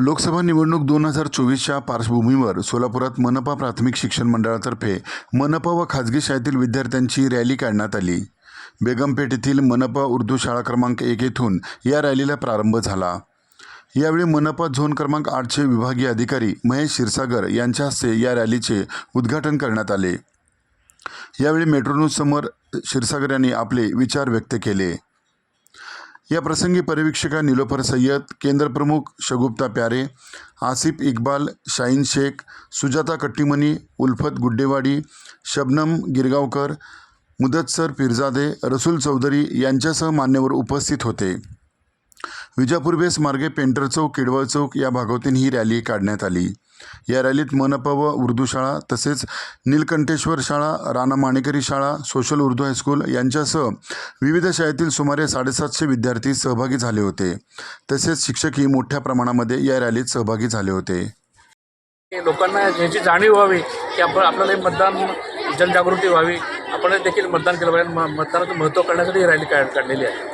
लोकसभा निवडणूक दोन हजार चोवीसच्या पार्श्वभूमीवर सोलापुरात मनपा प्राथमिक शिक्षण मंडळातर्फे मनपा व खाजगी शाळेतील विद्यार्थ्यांची रॅली काढण्यात आली. बेगमपेठ येथील मनपा उर्दू शाळा क्रमांक एक येथून या रॅलीला प्रारंभ झाला. यावेळी मनपा झोन क्रमांक आठचे विभागीय अधिकारी महेश क्षीरसागर यांच्या हस्ते या रॅलीचे उद्घाटन करण्यात आले. यावेळी मेट्रो समोर क्षीरसागर यांनी आपले विचार व्यक्त केले. या प्रसंगी परिवीक्षिका निलोफर सय्यद केंद्रप्रमुख शगुप्ता प्यारे आसिफ इक्बाल शाहीन शेख सुजाता कट्टीमनी उल्फत गुड्डेवाडी शबनम गिरगावकर मुदतसर पिरजादे रसूल चौधरी यांच्यासह मान्यवर उपस्थित होते. विजापूर बेस मार्गे पेंटर चौक किडवळ चौक या भागातून ही रॅली काढण्यात आली. या रॅलीत मनपा व उर्दू शाळा तसेच नीलकंठेश्वर शाळा राणा माणेकरी शाळा सोशल उर्दू हायस्कूल यांच्यासह विविध शाळेतील सुमारे साडेसातशे विद्यार्थी सहभागी झाले होते. तसेच शिक्षकही मोठ्या प्रमाणामध्ये या रॅलीत सहभागी झाले होते. लोकांना ह्याची जाणीव व्हावी की आपण आपल्याला मतदान जनजागृती व्हावी. आपण देखील मतदान केलं पाहिजे. मतदानाचं महत्त्व करण्यासाठी ही रॅली काढ काढलेली आहे.